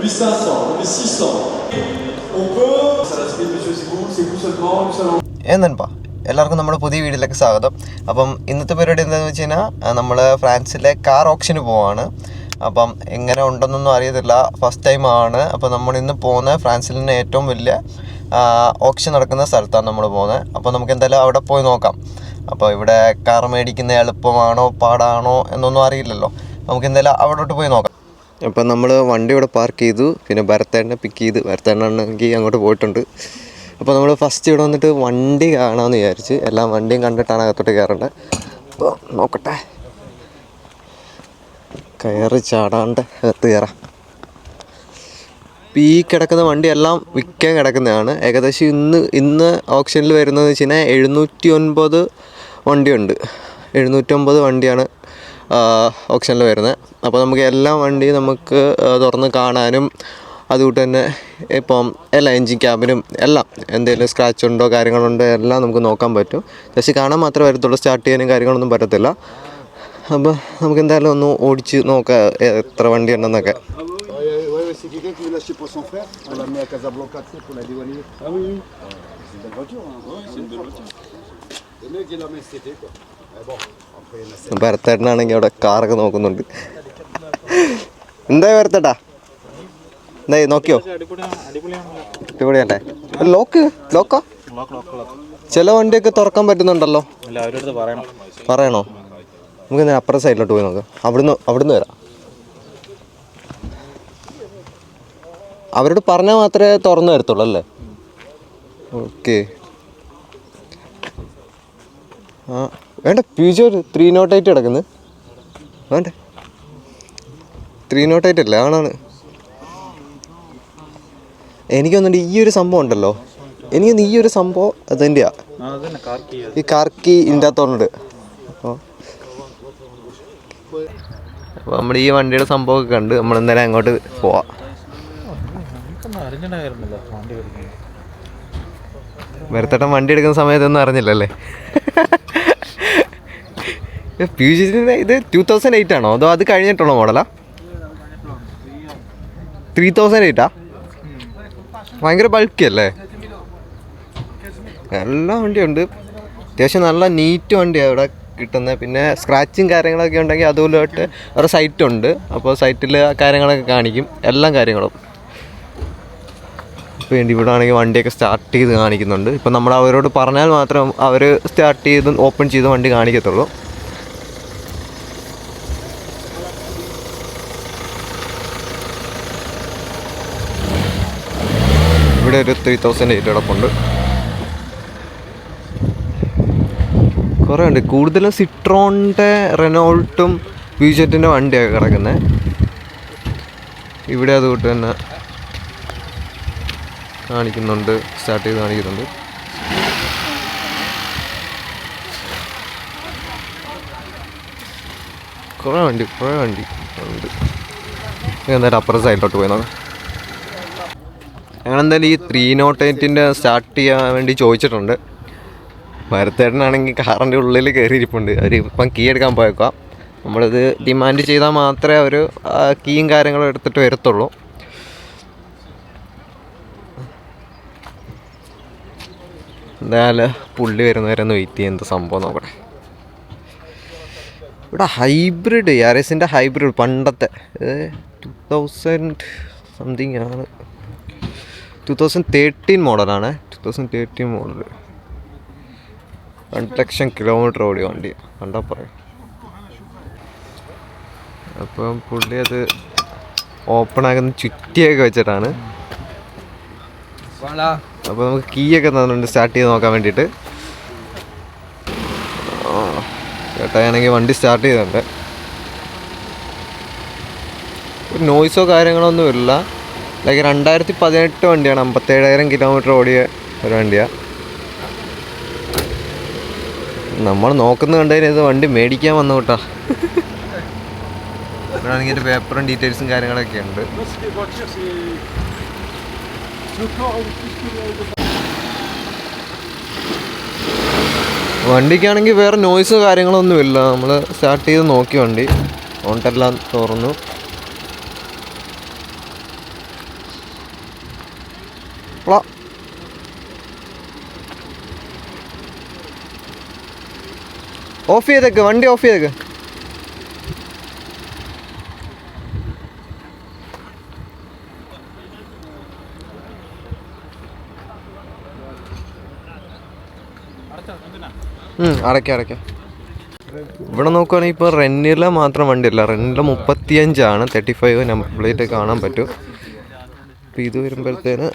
8500, 1600. On peut. Ça va se monsieur, c'est vous, c'est vous seulement, une seule എന്നൻപാ എല്ലാവർക്കും നമ്മുടെ പുതിയ വീഡിയോയിലേക്ക് സ്വാഗതം അപ്പം ഇന്നത്തെ പരിപാടി എന്താണെന്ന് വെച്ച് കഴിഞ്ഞാൽ നമ്മൾ ഫ്രാൻസിലെ കാർ ഓപ്ഷന് പോവാണ് അപ്പം എങ്ങനെ ഉണ്ടെന്നൊന്നും അറിയത്തില്ല ഫസ്റ്റ് ടൈം ആണ് അപ്പം നമ്മൾ ഇന്ന് പോകുന്ന ഫ്രാൻസിൽ നിന്ന് ഏറ്റവും വലിയ ഓപ്ഷൻ നടക്കുന്ന സ്ഥലത്താണ് നമ്മൾ പോകുന്നത് അപ്പോൾ നമുക്ക് എന്തായാലും അവിടെ പോയി നോക്കാം അപ്പോൾ ഇവിടെ കാർ മേടിക്കുന്ന എളുപ്പമാണോ പാടാണോ എന്നൊന്നും അറിയില്ലല്ലോ നമുക്ക് എന്തായാലും അവിടോട്ട് പോയി നോക്കാം അപ്പം നമ്മൾ വണ്ടി ഇവിടെ പാർക്ക് ചെയ്തു. പിന്നെ ഭരത്തേട്ടനെ പിക്ക് ചെയ്ത്. ഭരത്തേട്ടനാണെങ്കിൽ അങ്ങോട്ട് പോയിട്ടുണ്ട്. അപ്പോൾ നമ്മൾ ഫസ്റ്റ് ഇവിടെ വന്നിട്ട് വണ്ടി കാണാമെന്ന് വിചാരിച്ച്. എല്ലാ വണ്ടിയും കണ്ടിട്ടാണ് അകത്തോട്ട് കയറേണ്ടത് അപ്പോൾ നോക്കട്ടെ. കയറി ചാടാണ്ട് അകത്ത് കയറാം. ഈ കിടക്കുന്ന വണ്ടി എല്ലാം വിൽക്കാൻ കിടക്കുന്നതാണ്. ഏകദേശം ഇന്ന് ഇന്ന് ഓപ്ഷനിൽ വരുന്നതെന്ന് വെച്ച് കഴിഞ്ഞാൽ എഴുന്നൂറ്റി ഒൻപത് വണ്ടിയുണ്ട്. എഴുന്നൂറ്റൊമ്പത് വണ്ടിയാണ് ഓപ്ഷനിൽ വരുന്നത് അപ്പോൾ നമുക്ക് എല്ലാ വണ്ടിയും നമുക്ക് തുറന്ന് കാണാനും അതുകൊണ്ട് തന്നെ ഇപ്പം എല്ലാ എൻജിൻ ക്യാബിനും എല്ലാം എന്തെങ്കിലും സ്ക്രാച്ച് ഉണ്ടോ കാര്യങ്ങളുണ്ടോ എല്ലാം നമുക്ക് നോക്കാൻ പറ്റും. ജസ്റ്റ് കാണാൻ മാത്രമേ വരത്തുള്ളൂ സ്റ്റാർട്ട് ചെയ്യാനും കാര്യങ്ങളൊന്നും പറ്റത്തില്ല. അപ്പോൾ നമുക്ക് എന്തായാലും ഒന്ന് ഓടിച്ച് നോക്കാം എത്ര വണ്ടി ഉണ്ടെന്നൊക്കെ. Ah. Le mec, il mis cet été, quoi. Mais bon, ഭരത്തേട്ടനാണെങ്കിൽ അവിടെ കാറൊക്കെ നോക്കുന്നുണ്ട്. എന്താ ഭരത്തേട്ടാ എന്തായി? നോക്കിയോ? അടിപൊളിയല്ലേ ലോക്ക് ലോക്കോ ചില വണ്ടിയൊക്കെ തുറക്കാൻ പറ്റുന്നുണ്ടല്ലോ. പറയണോ? നമുക്ക് എന്നാൽ അപ്പുറം സൈഡിലോട്ട് പോയി നോക്കാം. അവിടുന്ന് അവിടുന്ന് വരാം. അവരോട് പറഞ്ഞാൽ മാത്രമേ തുറന്നു വരത്തുള്ളൂ അല്ലേ? ഓക്കെ ആ വേണ്ട പ്യൂജോ ത്രീ നോട്ട് എയ്റ്റ് കിടക്കുന്നത് വേണ്ട. ത്രീ നോട്ട് എയ്റ്റ് അല്ലേ ആണാണ്. എനിക്കൊന്നുണ്ട് ഈ ഒരു സംഭവം ഉണ്ടല്ലോ. എനിക്കൊന്ന് ഈ ഒരു സംഭവം അതിന്റെയാ ഈ കാർക്കി ഇതിന്റെ അകത്തോണ്ട് അപ്പോൾ അപ്പോൾ നമ്മൾ ഈ വണ്ടിയുടെ സംഭവമൊക്കെ കണ്ട് നമ്മൾ എന്തായാലും അങ്ങോട്ട് പോവാം. വരുത്തട്ടം വണ്ടി എടുക്കുന്ന സമയത്തൊന്നും അറിഞ്ഞില്ലല്ലേ? ഫ്യൂച്ചറിന് ഇത് ടൂ തൗസൻഡ് എയ്റ്റ് ആണോ? അതോ അത് കഴിഞ്ഞിട്ടുള്ള മോഡലാ ത്രീ തൗസൻഡ് എയ്റ്റാ ഭയങ്കര ബൾക്കി അല്ലേ? എല്ലാ വണ്ടിയുണ്ട്. അത്യാവശ്യം നല്ല നീറ്റ് വണ്ടിയാണ് ഇവിടെ കിട്ടുന്നത് പിന്നെ സ്ക്രാച്ചും കാര്യങ്ങളൊക്കെ ഉണ്ടെങ്കിൽ അതുപോലെയായിട്ട് ഒരു സൈറ്റ് ഉണ്ട്. അപ്പോൾ സൈറ്റിൽ കാര്യങ്ങളൊക്കെ കാണിക്കും. എല്ലാ കാര്യങ്ങളും. വേണ്ടി ഇവിടെ ആണെങ്കിൽ വണ്ടിയൊക്കെ സ്റ്റാർട്ട് ചെയ്ത് കാണിക്കുന്നുണ്ട്. ഇപ്പം നമ്മൾ അവരോട് പറഞ്ഞാൽ മാത്രം അവർ സ്റ്റാർട്ട് ചെയ്ത് ഓപ്പൺ ചെയ്ത് വണ്ടി കാണിക്കത്തുള്ളൂ. ഇവിടെ ഒരു ത്രീ തൗസൻഡ് എയ്റ്റ് കിടപ്പുണ്ട് കുറേ ഉണ്ട്. കൂടുതലും സിട്രോണിന്റെ റെനോൾട്ടും വിജറ്റിന്റെ വണ്ടിയൊക്കെ കിടക്കുന്നത് ഇവിടെ അതുകൊണ്ട് തന്നെ കാണിക്കുന്നുണ്ട്. സ്റ്റാർട്ട് ചെയ്ത് കാണിക്കുന്നുണ്ട്. കുറേ വണ്ടി കുറേ വണ്ടി ഉണ്ട് നേരെ അപ്പുറത്തെ സൈഡിലോട്ട് പോയി നോക്കാം. ഞങ്ങൾ ഈ ത്രീ നോട്ട് എയ്റ്റിന്റെ സ്റ്റാർട്ട് ചെയ്യാൻ വേണ്ടി ചോദിച്ചിട്ടുണ്ട്. ഭരത്തേട്ടനാണെങ്കിൽ കാറിന്റെ ഉള്ളിൽ കയറിയിരിപ്പുണ്ട്. അവർ ഇപ്പം കീ എടുക്കാൻ പോയേക്കാം നമ്മളിത് ഡിമാൻഡ് ചെയ്താൽ മാത്രമേ അവർ കീയും കാര്യങ്ങളും എടുത്തിട്ട് വരത്തുള്ളൂ. എന്തായാലും പുള്ളി വരുന്നവരൊന്ന് വെയിറ്റ് ചെയ്യാൻ എന്ത് സംഭവം നോക്കട്ടെ. ഇവിടെ ഹൈബ്രിഡ് ആർ എസിന്റെ ഹൈബ്രിഡ് പണ്ടത്തെ ടു തൗസൻഡ് സംതിങ് ആണ്. ടു തൗസൻഡ് തേർട്ടീൻ മോഡലാണ് ടു തൗസൻഡ് തേർട്ടീൻ മോഡൽ രണ്ട് ലക്ഷം കിലോമീറ്റർ ഓടി വണ്ടി. കണ്ടാൽ പറയും അപ്പം പുള്ളി അത് ഓപ്പൺ ആകുന്ന ചുറ്റിയൊക്കെ വെച്ചിട്ടാണ്. അപ്പോൾ നമുക്ക് കീയൊക്കെ തന്നിട്ടുണ്ട് സ്റ്റാർട്ട് ചെയ്ത് നോക്കാൻ വേണ്ടിയിട്ട്. ആ, ചേട്ടായാണെങ്കിൽ വണ്ടി സ്റ്റാർട്ട് ചെയ്തിട്ടുണ്ട്. ഒരു നോയ്സോ കാര്യങ്ങളോ ഒന്നും ഇല്ല. ലൈക്ക് രണ്ടായിരത്തി പതിനെട്ട് വണ്ടിയാണ് അമ്പത്തേഴായിരം കിലോമീറ്റർ ഓടിയ ഒരു വണ്ടിയാണ് നമ്മൾ നോക്കുന്ന കണ്ടതിന് ഇത് വണ്ടി മേടിക്കാൻ വന്നു കേട്ടാ. പേപ്പറും ഡീറ്റെയിൽസും കാര്യങ്ങളൊക്കെ ഉണ്ട്. വണ്ടിക്കാണെങ്കിൽ വേറെ നോയ്സോ കാര്യങ്ങളൊന്നുമില്ല നമ്മൾ സ്റ്റാർട്ട് ചെയ്ത് നോക്കി വണ്ടി. ഓണ്ടെല്ലാം തുറന്നു കൊള്ളാം ഓഫ് ചെയ്തേക്ക് വണ്ടി ഓഫ് ചെയ്തേക്ക്. അടയ്ക്കാം അടയ്ക്കാം. ഇവിടെ നോക്കുവാണെങ്കിൽ ഇപ്പോൾ റെന്നിലെ മാത്രം വണ്ടിയല്ല. റെന്നിലെ മുപ്പത്തിയഞ്ചാണ്. തേർട്ടി ഫൈവ് നമ്പർ പ്ലേറ്റ് കാണാൻ പറ്റും. അപ്പോൾ ഇത് വരുമ്പോഴത്തേന്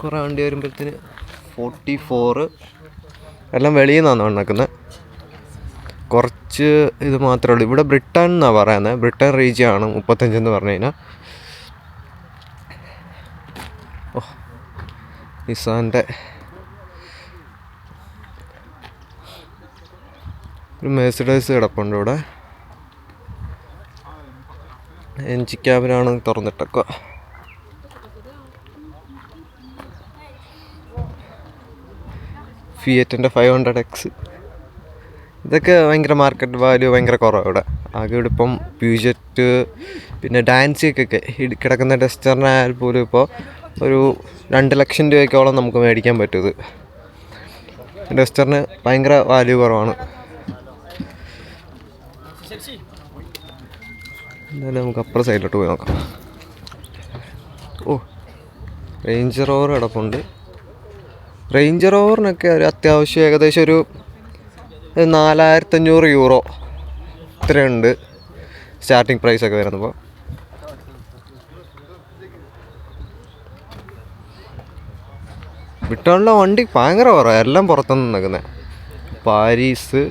കുറേ വണ്ടി വരുമ്പോഴത്തേന് ഫോർട്ടി ഫോറ് എല്ലാം വെളിയിൽ നിന്നാണ് ഉണ്ടാക്കുന്നത് കുറച്ച് ഇത് മാത്രമേ ഉള്ളൂ. ഇവിടെ ബ്രിട്ടൻ എന്നാണ് പറയുന്നത് ബ്രിട്ടൻ റീജിയൻ ആണ് മുപ്പത്തഞ്ചെന്ന് പറഞ്ഞു കഴിഞ്ഞാൽ. ഓ നിസാന്റെ ഒരു മേസിഡേഴ്സ് കിടപ്പുണ്ട് ഇവിടെ. എൻജി ക്യാബിനാണ് തുറന്നിട്ടൊക്കെ ഫിയറ്റിന്റെ ഫൈവ് ഹൺഡ്രഡ് എക്സ് ഇതൊക്കെ ഭയങ്കര മാർക്കറ്റ് വാല്യൂ ഭയങ്കര കുറവാണ് ഇവിടെ. ആകെ ഇവിടെ ഇപ്പം പ്യൂജറ്റ് പിന്നെ ഡാൻസിക്കൊക്കെ കിടക്കുന്ന ടെസ്റ്ററിനായാൽ പോലും ഇപ്പോൾ ഒരു രണ്ട് ലക്ഷം രൂപയ്ക്കോളം നമുക്ക് മേടിക്കാൻ പറ്റും ഇത് ഭയങ്കര വാല്യൂ കുറവാണ്. എന്തായാലും നമുക്ക് അപ്പുറം സൈഡിലോട്ട് പോയി നോക്കാം. ഓ റേഞ്ചർ ഓവർ കിടപ്പുണ്ട്. റേഞ്ചർ ഓവറിനൊക്കെ ഒരു അത്യാവശ്യം ഏകദേശം ഒരു നാലായിരത്തഞ്ഞൂറ് യൂറോ ഇത്രയുണ്ട് സ്റ്റാർട്ടിങ് പ്രൈസ് ഒക്കെ വരുന്നപ്പോൾ വിട്ടുള്ള വണ്ടി ഭയങ്കര കുറവാണ് എല്ലാം പുറത്തുനിന്ന് നിൽക്കുന്നത് പാരീസ്.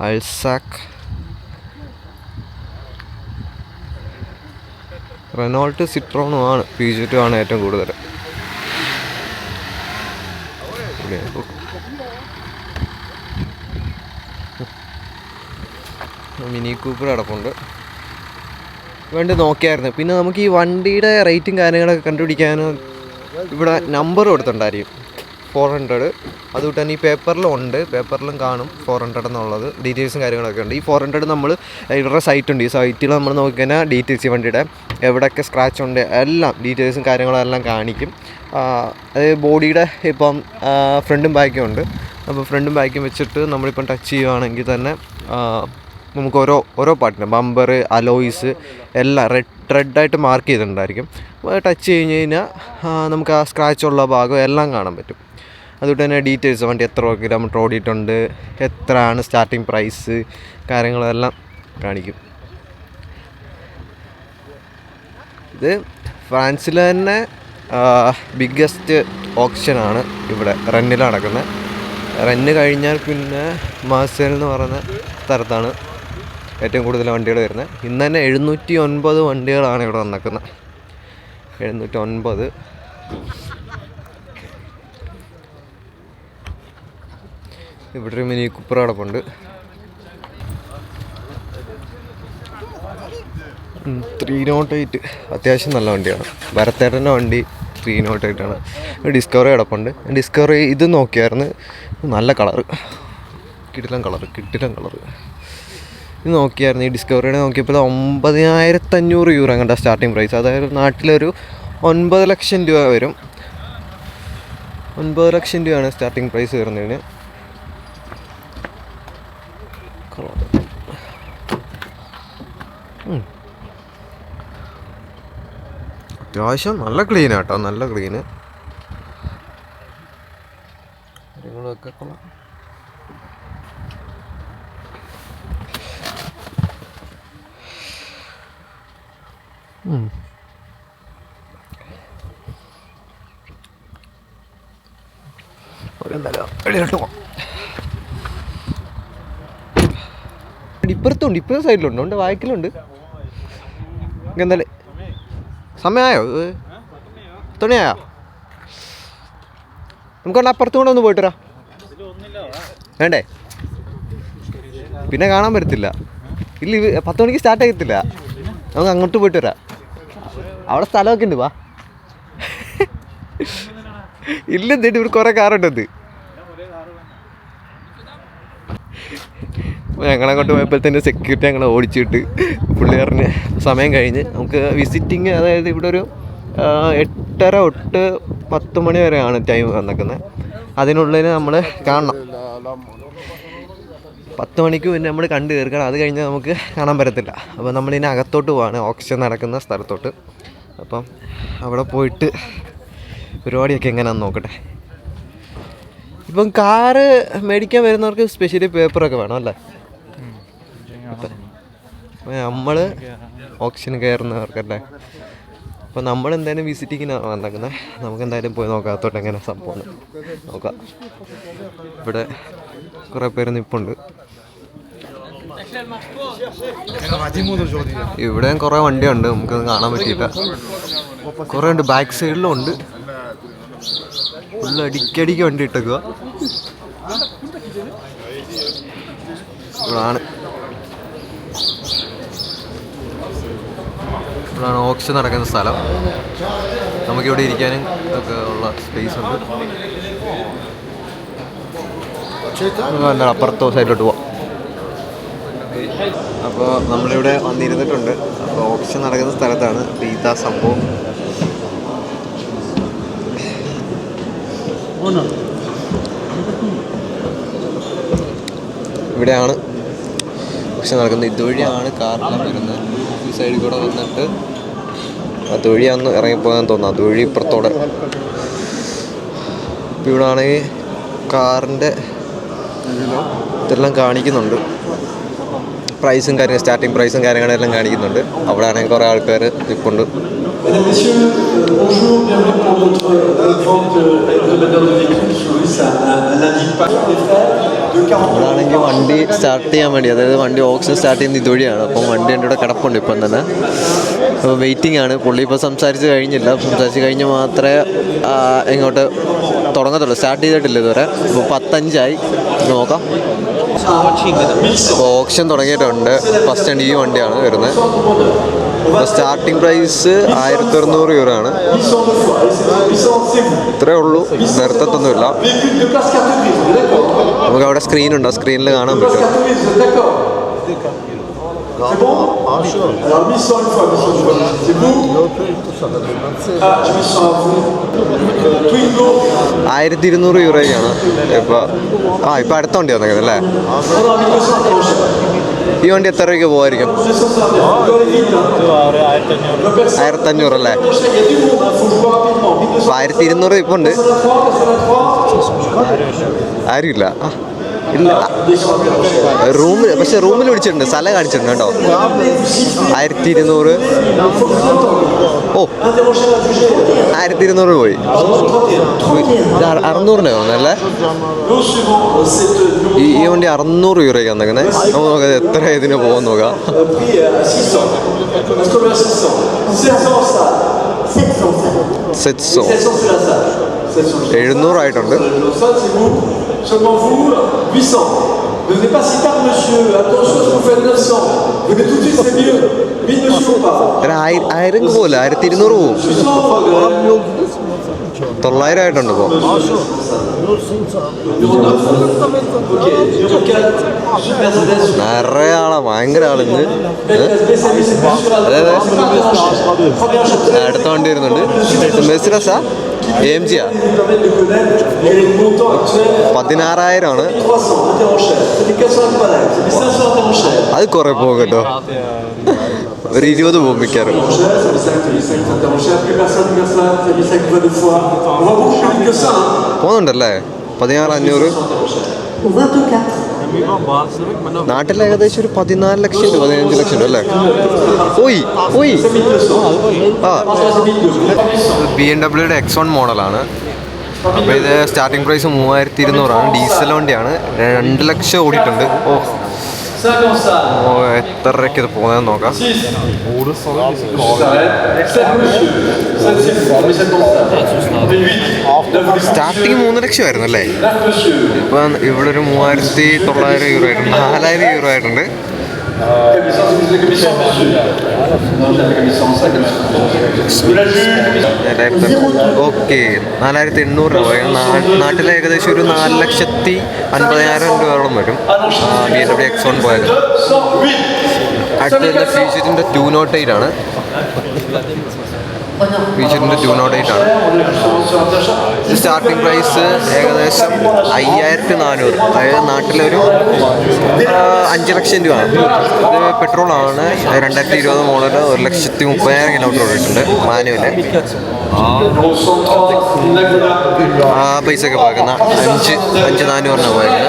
അൾസാക്ക് റെനോൾട്ട് സിട്രോണും ആണ് പീജറ്റും ആണ് ഏറ്റവും കൂടുതൽ മിനി കൂപ്പർ കിടപ്പുണ്ട് വേണ്ടി നോക്കിയായിരുന്നു. പിന്നെ നമുക്ക് ഈ വണ്ടിയുടെ റേറ്റും കാര്യങ്ങളൊക്കെ കണ്ടുപിടിക്കാൻ ഇവിടെ നമ്പർ കൊടുത്തിട്ടുണ്ടായിരിക്കും. ഫോർ ഹൺഡ്രഡ് അതുകൊണ്ട് തന്നെ ഈ പേപ്പറിലും ഉണ്ട്. പേപ്പറിലും കാണും ഫോർ ഹൺഡ്രഡ് എന്നുള്ളത്. ഡീറ്റെയിൽസും കാര്യങ്ങളൊക്കെ ഉണ്ട്. ഈ ഫോർ ഹൺഡ്രഡ് നമ്മൾ ഇവരുടെ സൈറ്റ് ഉണ്ട്. ഈ സൈറ്റിൽ നമ്മൾ നോക്കിക്കഴിഞ്ഞാൽ ഡീറ്റെയിൽസ് വണ്ടിയുടെ. എവിടെയൊക്കെ സ്ക്രാച്ച് ഉണ്ട്. എല്ലാം ഡീറ്റെയിൽസും കാര്യങ്ങളും എല്ലാം കാണിക്കും. അത് ബോഡിയുടെ ഇപ്പം ഫ്രണ്ടും ബാക്കും ഉണ്ട്. അപ്പോൾ ഫ്രണ്ടും ബാക്കും വെച്ചിട്ട് നമ്മളിപ്പം ടച്ച് ചെയ്യുവാണെങ്കിൽ തന്നെ നമുക്ക് ഓരോ ഓരോ പാർട്ടിന് ബമ്പർ അലോയിസ് എല്ലാം റെഡ് റെഡായിട്ട് മാർക്ക് ചെയ്തിട്ടുണ്ടായിരിക്കും. ടച്ച് കഴിഞ്ഞ് കഴിഞ്ഞാൽ നമുക്ക് ആ സ്ക്രാച്ച് ഉള്ള ഭാഗം എല്ലാം കാണാൻ പറ്റും. അതുകൊണ്ട് തന്നെ ഡീറ്റെയിൽസ് വണ്ടി എത്ര കിലോമീറ്റർ ഓടിയിട്ടുണ്ട് എത്രയാണ് സ്റ്റാർട്ടിങ് പ്രൈസ് കാര്യങ്ങളെല്ലാം കാണിക്കും. ഇത് ഫ്രാൻസിൽ തന്നെ ബിഗ്ഗസ്റ്റ് ഓപ്ഷനാണ് ഇവിടെ റെന്നിൽ നടക്കുന്നത്. റെന്ന് കഴിഞ്ഞാൽ പിന്നെ മാസേൽ എന്ന് പറയുന്ന സ്ഥലത്താണ് ഏറ്റവും കൂടുതൽ വണ്ടികൾ വരുന്നത്. ഇന്ന് തന്നെ എഴുന്നൂറ്റി ഒൻപത് വണ്ടികളാണ് ഇവിടെ നടക്കുന്നത് എഴുന്നൂറ്റി ഒൻപത് ഇവിടെ ഒരു Mini Cooper three nought eight അത്യാവശ്യം നല്ല വണ്ടിയാണ്. ഭരത്തേട്ടന്റെ വണ്ടി ത്രീ നോട്ട് എയ്റ്റ് ആണ്. ഡിസ്കവറി കിടപ്പുണ്ട് ഡിസ്കവറി ഇത് നോക്കിയായിരുന്നു. നല്ല കളറ്. കിടിലം കളറ് കിടിലം കളറ്. ഇത് നോക്കിയായിരുന്നു. ഈ ഡിസ്കവറിയുടെ നോക്കിയപ്പോൾ ഒമ്പതിനായിരത്തഞ്ഞൂറ് യൂറോ കണ്ട സ്റ്റാർട്ടിങ് പ്രൈസ് അതായത് നാട്ടിലൊരു ഒൻപത് ലക്ഷം രൂപ വരും. ഒൻപത് ലക്ഷം രൂപയാണ് സ്റ്റാർട്ടിങ് പ്രൈസ് വരുന്നതിന്. കളറ് അത്യാവശ്യം നല്ല ക്ലീൻ ആട്ടോ നല്ല ക്ലീന് കാര്യങ്ങളൊക്കെ കൊള്ളാം. ഉം. ഒരു എന്തായാലും പോവാം ഇപ്പുറത്തുണ്ട്. ഇപ്പുറത്തെ സൈഡിലുണ്ട്. ഉണ്ട്. വായിക്കലുണ്ട്. എന്തായാലും സമയമായോ തുണിയായോ? നമുക്കൊന്ന് അപ്പുറത്തും കൂടെ ഒന്ന് പോയിട്ട് വേണ്ടേ? പിന്നെ കാണാൻ പറ്റത്തില്ല. ഇല്ല പത്ത് മണിക്ക് സ്റ്റാർട്ട് ചെയ്യത്തില്ല നമുക്ക് അങ്ങോട്ട് പോയിട്ട് വരാം. അവിടെ സ്ഥലമൊക്കെ ഉണ്ട് വാ. ഇല്ല എന്നിട്ട് ഇവർ കുറേ കാറുണ്ട് ഞങ്ങളെ കൊണ്ട് പോയപ്പോഴത്തേന് സെക്യൂരിറ്റി ഞങ്ങളെ ഓടിച്ചിട്ട് പുള്ളിയറിന് സമയം കഴിഞ്ഞ് നമുക്ക് വിസിറ്റിങ് അതായത് ഇവിടെ ഒരു എട്ടര തൊട്ട് പത്ത് മണി വരെയാണ് ടൈം വന്നേക്കുന്നത്. അതിനുള്ളിൽ നമ്മൾ കാണണം. പത്ത് മണിക്ക് പിന്നെ നമ്മൾ കണ്ടു തീർക്കണം അത് കഴിഞ്ഞ് നമുക്ക് കാണാൻ പറ്റത്തില്ല. അപ്പോൾ നമ്മളിനി അകത്തോട്ട് പോവാണ്. ഓക്സിജൻ നടക്കുന്ന സ്ഥലത്തോട്ട്. അപ്പം അവിടെ പോയിട്ട് പരിപാടിയൊക്കെ എങ്ങനെയാണെന്ന് നോക്കട്ടെ. ഇപ്പം കാറ് മേടിക്കാൻ വരുന്നവർക്ക് സ്പെഷ്യലി പേപ്പറൊക്കെ വേണം അല്ലേ? നമ്മൾ ഓപ്ഷൻ കയറുന്നവർക്കല്ലേ? അപ്പോൾ നമ്മൾ എന്തായാലും വിസിറ്റിങ്ങിനാണ് വന്നേക്കുന്നത് നമുക്ക് എന്തായാലും പോയി നോക്കാം അകത്തോട്ട് എങ്ങനെ സംഭവം. നോക്കാം. ഇവിടെ കുറേ പേര് നിപ്പുണ്ട്. ഇവിടെയും കുറേ വണ്ടിയുണ്ട് നമുക്ക് കാണാൻ പറ്റിയില്ല. കുറേ ഉണ്ട് ബാക്ക് സൈഡിലും ഉണ്ട്. ഫുള്ള് അടിക്കടിക്ക് വണ്ടി ഇട്ടേക്കുക ഇവിടാണ്. ഇവിടാണ് ഓക്ഷൻ നടക്കുന്ന സ്ഥലം. നമുക്കിവിടെ ഇരിക്കാനും ഒക്കെ ഉള്ള സ്പേസ് ഉണ്ട്. എന്താ അപ്പുറത്തോ സൈഡിലോട്ട് പോവാം. അപ്പോൾ നമ്മളിവിടെ വന്നിരുന്നിട്ടുണ്ട്. അപ്പോൾ ഓപ്ഷൻ നടക്കുന്ന സ്ഥലത്താണ് അപ്പോൾ സംഭവം. ഇവിടെയാണ് ഓപ്ഷൻ നടക്കുന്നത്. ഇതുവഴിയാണ് കാറെല്ലാം വരുന്നത്. ഈ സൈഡിൽ കൂടെ വന്നിട്ട് അതുവഴിയാന്ന് ഇറങ്ങിപ്പോകാൻ തോന്നുന്നു. അതുവഴി ഇപ്പുറത്തോടെ. ഇപ്പം ഇവിടെ ആണെങ്കിൽ കാറിന്റെ ഇതെല്ലാം കാണിക്കുന്നുണ്ട്. പ്രൈസും കാര്യങ്ങളും സ്റ്റാർട്ടിങ് പ്രൈസും കാര്യങ്ങളെല്ലാം കാണിക്കുന്നുണ്ട്. അവിടെ ആണെങ്കിൽ കുറേ ആൾക്കാർ നിൽപ്പുണ്ട്. Mesdames, Messieurs, euh, bonjour, bienvenue pour notre euh, vente euh, hebdomadaire de véhicules sur Luis, un, un, un lundi pas des frères de 40 euros. അവിടാണെങ്കിൽ വണ്ടി സ്റ്റാർട്ട് ചെയ്യാൻ വേണ്ടി അതായത് വണ്ടി ഓക്സിജൻ സ്റ്റാർട്ട് ചെയ്യുന്ന ഇതുവഴിയാണ്. അപ്പം വണ്ടി എന്റെ ഇവിടെ കിടപ്പുണ്ട് ഇപ്പം തന്നെ. അപ്പോൾ വെയിറ്റിംഗ് ആണ്. പുള്ളി ഇപ്പോൾ സംസാരിച്ച് കഴിഞ്ഞില്ല. സംസാരിച്ച് കഴിഞ്ഞ് മാത്രമേ ഇങ്ങോട്ട് തുടങ്ങത്തുള്ളൂ. സ്റ്റാർട്ട് ചെയ്തിട്ടില്ല ഇതുവരെ. അപ്പോൾ പത്തഞ്ചായി. നോക്കാം. ഓപ്ഷൻ തുടങ്ങിയിട്ടുണ്ട്. ഫസ്റ്റ് ഈ വണ്ടിയാണ് വരുന്നത്. സ്റ്റാർട്ടിംഗ് പ്രൈസ് ആയിരത്തി അറുന്നൂറ് യൂറോ ആണ്. ഇത്രേ ഉള്ളൂ. നിർത്തത്തൊന്നുമില്ല നമുക്ക് അവിടെ സ്ക്രീൻ ഉണ്ടോ. സ്ക്രീനിൽ കാണാൻ പറ്റും. J'ai 800 à ആയിരത്തി ഇരുന്നൂറ് യൂറോയ്ക്കാണ് ഇപ്പോൾ ആ ഇപ്പോൾ അടുത്ത വണ്ടി വന്നേക്കുന്നത് അല്ലേ on a 1200 interroges. ഈ വണ്ടി എത്ര രൂപയ്ക്ക് പോകുമായിരിക്കും 200 ça va. Vous allez vite, hein. Le personne- ആയിരത്തഞ്ഞൂറ് അല്ലേ Il y a du monde, il faut jouer rapidement. 1200. അപ്പോൾ ആയിരത്തി ഇരുന്നൂറ് ഇപ്പോൾ ഉണ്ട് ആരുമില്ല ആ, റൂമിൽ പക്ഷെ റൂമിൽ വിളിച്ചിട്ടുണ്ട് സ്ഥലം കാണിച്ചിട്ടുണ്ട് കേട്ടോ. ആയിരത്തി ഇരുന്നൂറ് ഓ ആയിരത്തി ഇരുന്നൂറ് പോയി അറുന്നൂറിന്റെ തോന്നുന്നല്ലേ ഈ ഈ വണ്ടി അറുന്നൂറ് യൂറോയ്ക്ക് വന്നേക്കുന്നത് നമുക്ക് നോക്കാം എത്ര ഇതിന് പോകാൻ നോക്കാം. 600. Est-ce qu'on met à 600 700 700 700 c'est la salle. 700 എഴുന്നൂറായിട്ടുണ്ട്. Le m'en fous. Seulement vous, 800. Ne venez pas si tard monsieur. Attention, je vous fais 900. Venez tout de suite, c'est mieux. Vite monsieur ou pas ആയിരം പോകില്ല ആയിരത്തി ഇരുന്നൂറ് പോകും 800. euh, തൊള്ളായിരം ആയിട്ടുണ്ട് ഇപ്പോൾ Ok, numéro 4. Jeep Mercedes. നിറയെ ആളാ ഭയങ്കര ആളിന്ന് plus sur la. Première. അടുത്ത വണ്ടി വരുന്നുണ്ട് മെസ്സിറസാ പതിനാറായിരമാണ്. അത് കുറെ പോകട്ടോ ഒരു ഇരുപത് പോകാറ് പോകുന്നുണ്ടല്ലേ? പതിനാറ് അഞ്ഞൂറ്. നാട്ടിൽ ഏകദേശം ഒരു പതിനാല് ലക്ഷം രൂപ പതിനഞ്ച് ലക്ഷം രൂപ അല്ലേ? ഓയ് ഓയ്. 1200. ആ. Ça, c'est 1200. ബി എം ഡബ്ല്യൂയുടെ എക്സ് വൺ മോഡലാണ് അപ്പോൾ ഇത് സ്റ്റാർട്ടിംഗ് പ്രൈസ് മൂവായിരത്തി ഇരുന്നൂറാണ്. ഡീസൽ വണ്ടിയാണ്. രണ്ട് ലക്ഷം ഓടിയിട്ടുണ്ട്. ഓ. 5 en salle. ഓ എത്ര രൂപയ്ക്ക് ഇത് പോകുന്നതെന്ന് നോക്കാം 6. J'arrête. 7 monsieur. 7 c'est vous. Mais 7 en salle. 8. 9 monsieur. Starting മൂന്ന് ലക്ഷമായിരുന്നു അല്ലേ 9 monsieur. ഇപ്പം ഇവിടെ ഒരു മൂവായിരത്തി തൊള്ളായിരം യൂറോ ആയിട്ടുണ്ട് നാലായിരം യൂറോ ആയിട്ടുണ്ട് ഓക്കെ. നാലായിരത്തി എണ്ണൂറ് രൂപ. നാട്ടിലെ ഏകദേശം ഒരു നാല് ലക്ഷത്തി അൻപതിനായിരം രൂപയോളം വരും. B M W X one പോയത്. 208. അടുത്ത ഫീച്ചറിന്റെ ടു നോട്ട് എയ്റ്റ് ആണ്. ഫീച്ചറിന്റെ എയ്റ്റ് ആണ്. സ്റ്റാർട്ടിംഗ് പ്രൈസ് ഏകദേശം അയ്യായിരത്തി നാനൂറ് അതായത് നാട്ടിലൊരു അഞ്ച് ലക്ഷം രൂപയാണ് ഇത് പെട്രോളാണ് രണ്ടായിരത്തി ഇരുപത് മോഡൽ ഒരു ലക്ഷത്തി മുപ്പതിനായിരം കിലോമീറ്റർ ഓടിയിട്ടുണ്ട് മാനുവൽ. 203, Nagula. ആ പൈസ ഒക്കെ പോകുന്ന അഞ്ച് അഞ്ച് നാനൂറിനാണ് പോയത്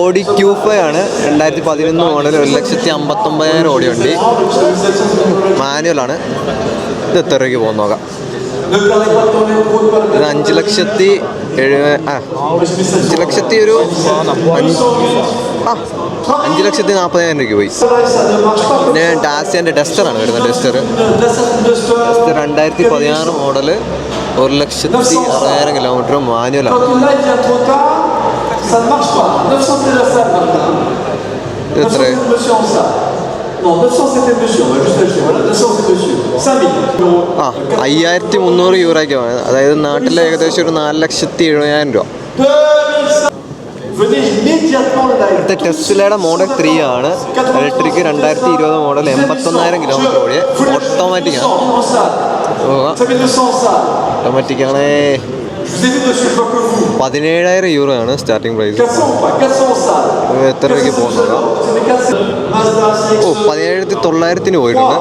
ഓടി ക്യൂ ഫൈവ് ആണ്. രണ്ടായിരത്തി പതിനൊന്ന് മോഡൽ ഒരു ലക്ഷത്തി അമ്പത്തൊമ്പതിനായിരം ഓടി വണ്ടി. മാനുവലാണ് ഇത് എത്ര രൂപയ്ക്ക് പോകുന്ന നോക്കാം ഇത് അഞ്ച് ലക്ഷത്തി എഴുപ ആ അഞ്ച് ലക്ഷത്തി ഒരു അഞ്ച് ലക്ഷത്തി നാൽപ്പതിനായിരം രൂപയ്ക്ക് പോയി പിന്നെ ഡാസിന്റെ ഡസ്റ്ററാണ് വരുന്നത് ഡസ്റ്റർ ഡസ്റ്റർ രണ്ടായിരത്തി പതിനാറ് മോഡൽ ഒരു ലക്ഷത്തി അറുപതിനായിരം കിലോമീറ്റർ മാനുവലാണ് Quand là, il vient trop tard, ça ne marche pas. 900, c'est la salle, Martin. ഇത് 900, എത്ര Non, 900, c'était le monsieur. On va juste acheter. Voilà, 900, c'est monsieur. 5000 euros. ആ അയ്യായിരത്തി മുന്നൂറ് യൂറോയ്ക്കാണ് അതായത് നാട്ടിലെ ഏകദേശം ഒരു നാല് ലക്ഷത്തി എഴുപതിനായിരം രൂപ 2500. Venez immédiatement là. അടുത്ത ടെസ്റ്റിലയുടെ മോഡൽ ത്രീ ആണ് ഇലക്ട്രിക് രണ്ടായിരത്തി ഇരുപത് മോഡൽ എൺപത്തൊന്നായിരം കിലോമീറ്റർ ഓടിയ ഓട്ടോമാറ്റിക് ആണ് 200 en salle. Vous avez 200 en salle. Automatic ആണ് Je vous ai dit, monsieur, pas que vous. പതിനേഴായിരം യൂറോ ആണ് starting price 400 ou pas 400 en salle. എത്ര രൂപയ്ക്ക് പോകുന്നത് C'est mes 400. ഓ പതിനേഴായിരത്തി തൊള്ളായിരത്തിന് പോയിട്ടുണ്ട്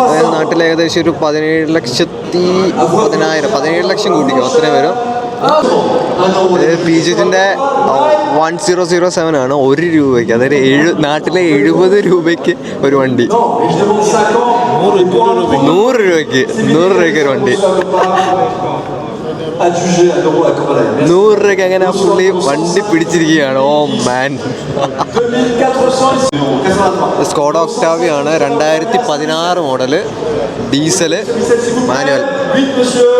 അതായത് നാട്ടിൽ ഏകദേശം ഒരു പതിനേഴ് ലക്ഷത്തി പതിനായിരം പതിനേഴ് ലക്ഷം കൂട്ടിക്കും അത്രയും വരും. പി ജിറ്റിന്റെ വൺ സീറോ സീറോ സെവൻ ആണ് ഒരു രൂപയ്ക്ക് അതായത് എഴു നാട്ടിലെ എഴുപത് രൂപയ്ക്ക് ഒരു വണ്ടി Non, mais je demande 5 ans. Et pour un euro, നൂറ് രൂപയ്ക്ക് നൂറ് രൂപയ്ക്ക് ഒരു വണ്ടി. നൂറ് രൂപയ്ക്ക് അങ്ങനെ ആ പുള്ളി വണ്ടി പിടിച്ചിരിക്കുകയാണ് ഓ മാൻ 2400 83. സ്കോഡ ഒക്ടാവിയ ആണ് രണ്ടായിരത്തി പതിനാറ് മോഡൽ ഡീസൽ മാനുവൽ 8 monsieur.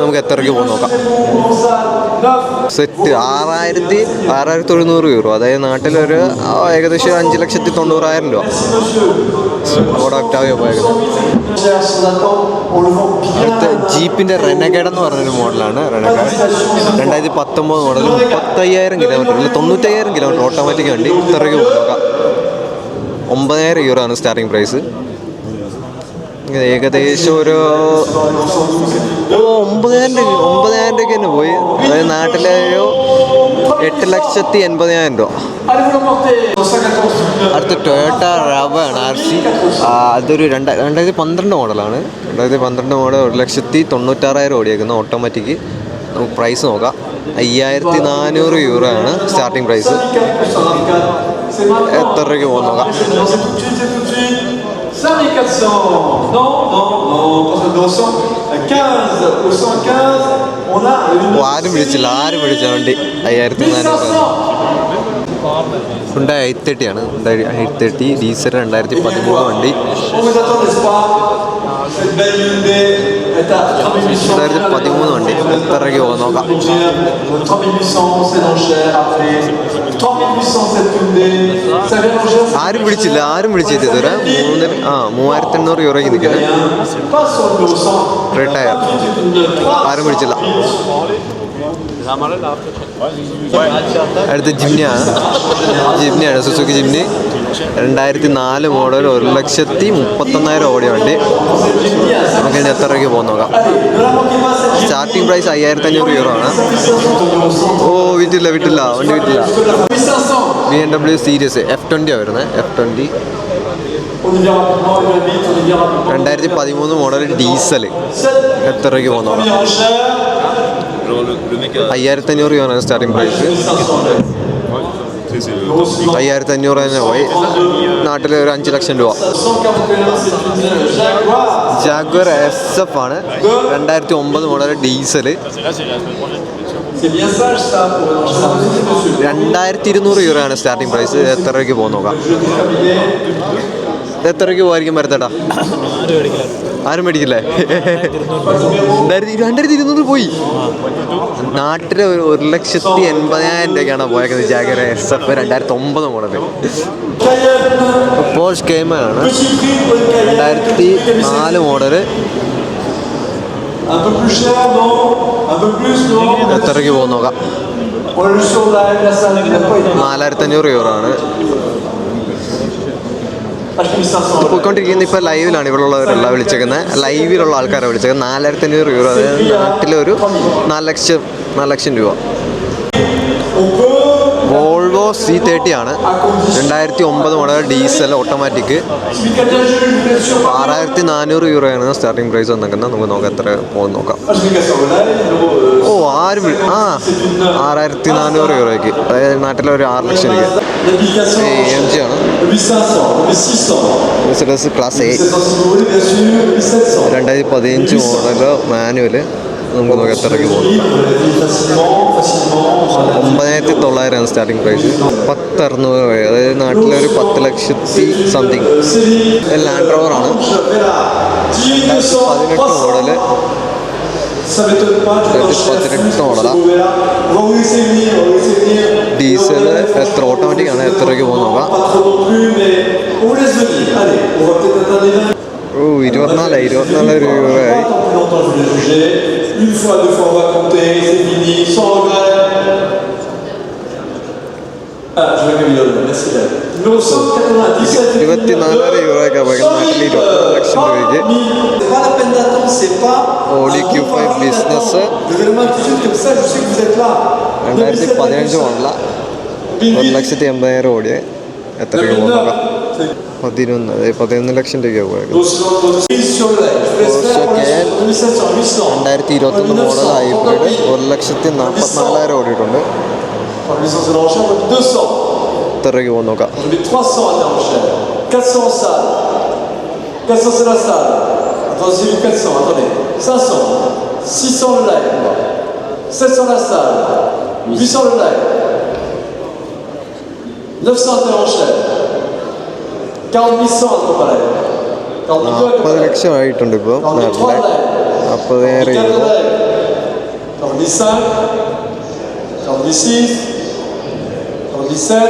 നമുക്ക് എത്ര പോകാം നോക്കാം En salle. 9. സെറ്റ് ആറായിരത്തി ആറായിരത്തി തൊണ്ണൂറ് യൂറോ. അതായത് നാട്ടിലൊരു ഏകദേശം അഞ്ച് ലക്ഷത്തി തൊണ്ണൂറായിരം രൂപ. പ്രോഡക്റ്റ് ഒക്ടാവിയ പോയത്. അടുത്ത ജീപ്പിന്റെ റെനഗേഡ് എന്ന് പറഞ്ഞൊരു മോഡലാണ് റെനഗേഡ്. രണ്ടായിരത്തി പത്തൊമ്പത് മോഡൽ. മുപ്പത്തയ്യായിരം കിലോമീറ്റർ. അല്ല തൊണ്ണൂറ്റയ്യായിരം കിലോമീറ്റർ ഓട്ടോമാറ്റിക് വണ്ടി. ഇത്രയ്ക്ക് നോക്കാം ഒമ്പതിനായിരം യൂറോ ആണ് സ്റ്റാർട്ടിംഗ് പ്രൈസ് ഏകദേശം ഒരു ഒമ്പതിനായിരം രൂപ ഒമ്പതിനായിരം രൂപയ്ക്ക് തന്നെ പോയി അതായത് നാട്ടിലെ ഒരു എട്ട് ലക്ഷത്തി എൺപതിനായിരം രൂപ Allez vous l'emporter. 114. അടുത്ത ടൊയോട്ട റവ ആണ് ആർ സി അതൊരു രണ്ട രണ്ടായിരത്തി പന്ത്രണ്ട് മോഡലാണ് രണ്ടായിരത്തി പന്ത്രണ്ട് മോഡൽ ഒരു ലക്ഷത്തി തൊണ്ണൂറ്റാറായിരം ഓടിയേക്കുന്ന ഓട്ടോമാറ്റിക് നമുക്ക് പ്രൈസ് നോക്കാം അയ്യായിരത്തി നാനൂറ് യൂറോ ആണ് സ്റ്റാർട്ടിംഗ് പ്രൈസ് 54. C'est maintenant. എത്ര രൂപയ്ക്ക് പോകുന്ന നോക്കാം C'est tout de suite, c'est tout de suite. 5400. Non, non, non. Pas de 215 au 115. On a ആരും വിളിച്ചില്ല ആരും വിളിച്ച വണ്ടി അയ്യായിരത്തി നാനൂറ് 1500. ഹുണ്ടായി ഐ തേർട്ടിയാണ് ഐ തേർട്ടി ഡീസൽ രണ്ടായിരത്തി പതിമൂന്ന് വണ്ടി On vous attend, n'est-ce pas Cette belle Hyundai est à 3800. രണ്ടായിരത്തി പതിമൂന്ന് വണ്ടി എത്ര രൂപയ്ക്ക് പോകും നോക്കാം 3800, c'est non cher. Après, 3800 cette Hyundai. Ça vient non cher. ആരും വിളിച്ചില്ല ആരും വിളിച്ചില്ല ഇതുവരെ മൂന്ന് ആ മൂവായിരത്തി എണ്ണൂറ് യൂറോയ്ക്ക് നിൽക്കുന്നത് Pas sur le numéro 100. Retire ആരും വിളിച്ചില്ല അടുത്ത ജിംനിയാണ് ജിംനിയാണ് സുസുക്കി ജിംനി രണ്ടായിരത്തി നാല് മോഡൽ ഒരു ലക്ഷത്തി മുപ്പത്തൊന്നായിരം ഓടിയ വണ്ടി. നമുക്ക് ഇനി എത്ര രൂപയ്ക്ക് പോകുന്ന നോക്കാം. സ്റ്റാർട്ടിംഗ് പ്രൈസ് അയ്യായിരത്തി അഞ്ഞൂറ് യൂറോ ആണ്. ഓ വിറ്റില്ല വിറ്റില്ല വണ്ടി വിറ്റില്ല. 1500. B M W series F ട്വന്റിയാണ് വരുന്നത് എഫ് ട്വന്റി. രണ്ടായിരത്തി പതിമൂന്ന് മോഡൽ ഡീസൽ എത്ര രൂപയ്ക്ക് പോകുന്ന അയ്യായിരത്തി അഞ്ഞൂറ് രൂപയാണ് സ്റ്റാർട്ടിംഗ് പ്രൈസ് അയ്യായിരത്തി അഞ്ഞൂറ് തന്നെ പോയി. നാട്ടിൽ ഒരു അഞ്ച് ലക്ഷം രൂപ. 141, c'est une Jaguar S F ആണ്. രണ്ടായിരത്തി ഒമ്പത് മോഡൽ ഡീസൽ. രണ്ടായിരത്തി ഇരുന്നൂറ് യൂറോ ആണ് സ്റ്റാർട്ടിംഗ് പ്രൈസ് എത്ര രൂപയ്ക്ക് പോകാം നോക്കാം. എത്ര രൂപയ്ക്ക് പോകായിരിക്കും വരത്തേട്ടാ? ആരും മേടിക്കില്ലേ? രണ്ടായിരത്തി ഇരുന്നൂറ് പോയി. നാട്ടിലെ ഒരു ഒരു ലക്ഷത്തി എൺപതിനായിരം രൂപയ്ക്കാണ് പോയേക്കുന്നത് ജാഗര എസ് എഫ് രണ്ടായിരത്തി ഒമ്പത് മോഡൽ പോഷ് കേമാണ് രണ്ടായിരത്തി നാല് മോഡൽ. എത്രയ്ക്ക് പോകാം നോക്കാം. നാലായിരത്തി അഞ്ഞൂറ് യൂറോ ആണ്. Achetez 500 പോയിക്കൊണ്ടിരിക്കുന്ന ഇപ്പോൾ ലൈവിലാണ് ഇവിടെ ഉള്ളവരെല്ലാം വിളിച്ചേക്കുന്നത് ലൈവിലുള്ള ആൾക്കാരെ വിളിച്ചേക്കുന്നത് നാലായിരത്തി അഞ്ഞൂറ് യൂറോ അതായത് നാട്ടിലൊരു നാല് ലക്ഷം നാല് ലക്ഷം രൂപ. വോൾവോ സി തേർട്ടി ആണ്. രണ്ടായിരത്തി ഒമ്പത് മോഡൽ ഡീസൽ ഓട്ടോമാറ്റിക്. ആറായിരത്തി നാനൂറ് യൂറോയാണ് സ്റ്റാർട്ടിംഗ് പ്രൈസ് വന്നേക്കുന്നത്. നമുക്ക് നോക്കാം എത്ര പോകുന്നു നോക്കാം. ഓ ആരും ആ ആറായിരത്തി നാനൂറ് യൂറോയ്ക്ക് അതായത് നാട്ടിലെ ഒരു ആറ് ലക്ഷം രൂപ എം ജി ആണ്. Le 1500, le 600, Mercedes class A 700 si vous voulez, bien sûr, le 1700. രണ്ടായിരത്തി പതിനഞ്ച് മോഡൽ മാനുവൽ നമുക്ക് നോക്കാം എത്രയ്ക്ക് facilement. ഒമ്പതിനായിരത്തി തൊള്ളായിരം സ്റ്റാർട്ടിംഗ് പ്രൈസ് പത്ത് അറുന്നൂറ് രൂപ അതായത് നാട്ടിലൊരു പത്ത് ലക്ഷത്തി സംതിങ് ലാൻഡ് റോവറാണ് 10 200, പതിനെട്ട് മോഡൽ Venir. ഡീസൽ എത്ര ഓട്ടോമാറ്റിക് ആണ് എത്ര രൂപയ്ക്ക് പോകുന്നു നോക്കാം Pas trop non plus, ഇരുപത്തിനാല് യൂറോയ്ക്ക് പോയി നാട്ടിൽ ഇരുപത്തി ലക്ഷം രൂപയ്ക്ക്. ഓഡിക്യൂഫൈ ബിസിനസ് രണ്ടായിരത്തി പതിനഞ്ച് മുതല ഒരു ലക്ഷത്തി എൺപതിനായിരം എത്ര രൂപ പതിനൊന്ന് പതിനൊന്ന് ലക്ഷം രൂപയ്ക്ക് രണ്ടായിരത്തി ഇരുപത്തി മോഡൽ ഹൈബ്രിഡ് ഒരു ലക്ഷത്തി നാൽപ്പത്തി ഓടിയിട്ടുണ്ട്. 800 c'est l'enchère, on a mis 200. എത്ര രൂപയ്ക്ക് പോകുന്നു നോക്കാം Je mets 300 à ta enchère. 400 en salle. 400 c'est la salle. Attendez, j'ai mis 400, attendez. 500. 600 le live. 700 la salle. 800 le live. 900 à ta enchère. 40 100 à ton palais. 40 200 à ton നാൽപ്പത് palais. ലക്ഷം ആയിട്ടുണ്ട് ഇപ്പോൾ 43 നാട്ടിലെ le live. നാൽപ്പതിനായിരം 44 രൂപ le live. 45. 46. 17,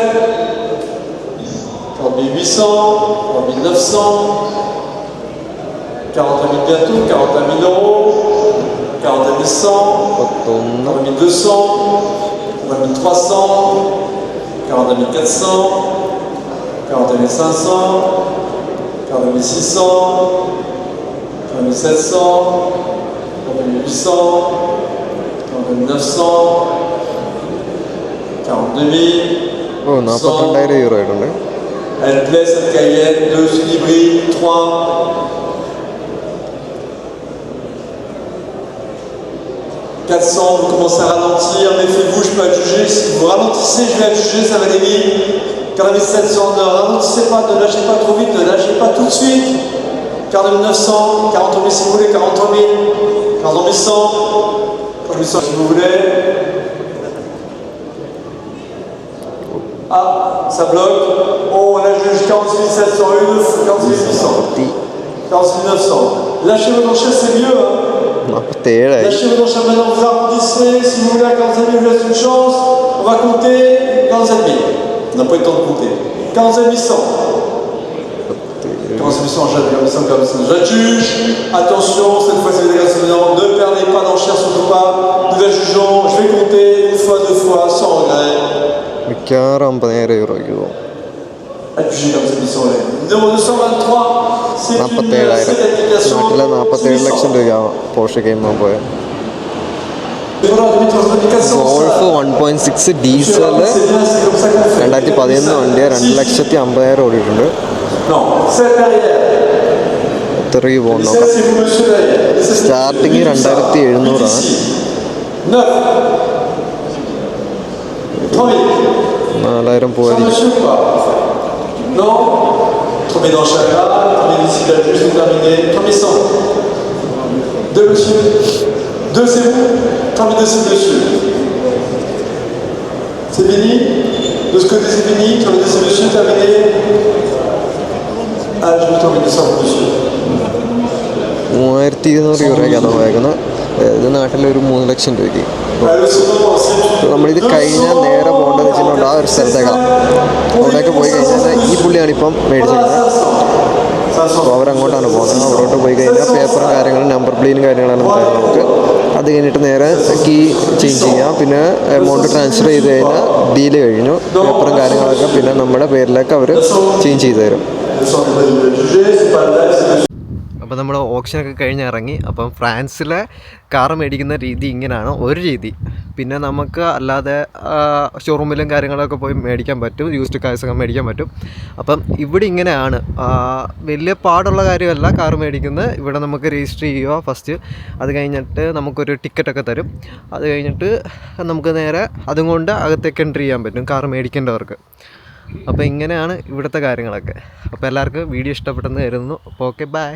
3800, 3900, 41 000 bientôt, 41 000 euros, 41 100, 41 200, 41 300, 41 400, 41 500, 41 600, 41 700, 41 800, 41 900, ഓ നാൽപ്പത്തിരണ്ടായിരം euro ആയിട്ടുണ്ട് Elle plaît cette Cayenne, 2 c'est hybride, 3. « 400, vous commencez à ralentir, méfiez-vous, je peux adjuger. Si vous ralentissez, je vais adjuger, ça va aller vite. 47 700, ne ralentissez pas, ne lâchez pas trop vite, ne lâchez pas tout de suite. 49 900, 40 000 si vous voulez, 43 000, 40 100, 40 100 si vous voulez. Ah, ça bloque. Oh, on a juge 48701, 41800. 41900. Lâchez-le dans chaise, c'est mieux. Hein. Lâchez-le dans chaise, maintenant vous arrondissez. Si vous voulez à 47 000, vous laisse une chance. On va compter 47 000. On n'a pas eu le temps de compter. 47 800. J'adjuge, attention, cette fois c'est dégrationnant, ne perdez pas d'enchères, surtout pas, nous la jugeons, je vais compter une fois, deux fois, sans regret, മിക്കവാറും അമ്പതിനായിരം യൂറോയ്ക്ക് പോകും Appuyez comme cette mission là. Numéro 223, c'est une നാൽപ്പത്തേഴായിരം നാട്ടിലെ നാൽപ്പത്തേഴ് ലക്ഷം രൂപയാണ് Porsche ഗെയിമാൻ പോയത് Voilà, 2300, Golf one point six diesel. രണ്ടായിരത്തി പതിനൊന്ന് വണ്ടിയ രണ്ട് ലക്ഷത്തി അമ്പതിനായിരം ഓടിയിട്ടുണ്ട് Non, 7 derrière. എത്ര രൂപ പോകും Et നോക്കാം 7 c'est vous monsieur derrière. Et c'est- starting രണ്ടായിരത്തി എഴുന്നൂറാണ് Ici. 9. 3000. നാലായിരം Ça പോയിരിക്കും monsieur ou pas Non 3000 dans chaque là, 3000 ici, là, juste terminé. 3100. 2 monsieur. 2 c'est vous 3200 c'est monsieur. C'est fini De ce côté c'est fini 3200 c'est monsieur, terminé. Ah, je vais 3200 pour monsieur. മൂവായിരത്തി ഇരുന്നൂറ് യൂറോയ്ക്കാണ് പോയേക്കുന്നത് ഇത് നാട്ടിലൊരു മൂന്ന് ലക്ഷം രൂപയ്ക്ക്. നമ്മളിത് കഴിഞ്ഞാൽ നേരെ പോകേണ്ടത് വെച്ചിട്ടുണ്ട്? ആ ഒരു സ്ഥലത്തേക്കാണ് അവിടെയൊക്കെ പോയി കഴിഞ്ഞാൽ ഈ പുള്ളിയാണ് ഇപ്പം മേടിച്ചത് അപ്പോൾ അവരങ്ങോട്ടാണ് പോകുന്നത്. അവിടോട്ട് പോയി കഴിഞ്ഞാൽ പേപ്പറും കാര്യങ്ങളും നമ്പർ പ്ലേനും കാര്യങ്ങളാണ് നമുക്ക്. അത് കഴിഞ്ഞിട്ട് നേരെ കീ ചേഞ്ച് ചെയ്യാം. പിന്നെ എമൗണ്ട് ട്രാൻസ്ഫർ ചെയ്ത് കഴിഞ്ഞാൽ ഡീൽ കഴിഞ്ഞു. പേപ്പറും കാര്യങ്ങളൊക്കെ പിന്നെ നമ്മുടെ പേരിലേക്ക് അവർ ചേഞ്ച് ചെയ്ത് തരും. അപ്പോൾ നമ്മൾ ഓപ്ഷനൊക്കെ കഴിഞ്ഞ് ഇറങ്ങി. അപ്പം ഫ്രാൻസിലെ കാർ മേടിക്കുന്ന രീതി ഇങ്ങനെയാണ് ഒരു രീതി. പിന്നെ നമുക്ക് അല്ലാതെ ഷോറൂമിലും കാര്യങ്ങളൊക്കെ പോയി മേടിക്കാൻ പറ്റും. യൂസ്ഡ് കാഴ്സൊക്കെ മേടിക്കാൻ പറ്റും. അപ്പം ഇവിടെ ഇങ്ങനെയാണ്. വലിയ പാടുള്ള കാര്യമല്ല കാർ മേടിക്കുന്നത്. ഇവിടെ നമുക്ക് രജിസ്റ്റർ ചെയ്യുക ഫസ്റ്റ് അത് കഴിഞ്ഞിട്ട് നമുക്കൊരു ടിക്കറ്റൊക്കെ തരും. അത് കഴിഞ്ഞിട്ട് നമുക്ക് നേരെ അതും കൊണ്ട് അകത്തേക്ക് എൻട്രി ചെയ്യാൻ പറ്റും കാർ മേടിക്കേണ്ടവർക്ക്. അപ്പോൾ ഇങ്ങനെയാണ് ഇവിടുത്തെ കാര്യങ്ങളൊക്കെ. അപ്പോൾ എല്ലാവർക്കും വീഡിയോ ഇഷ്ടപ്പെട്ടെന്ന് കരുതുന്നു. അപ്പോൾ ഓക്കെ ബൈ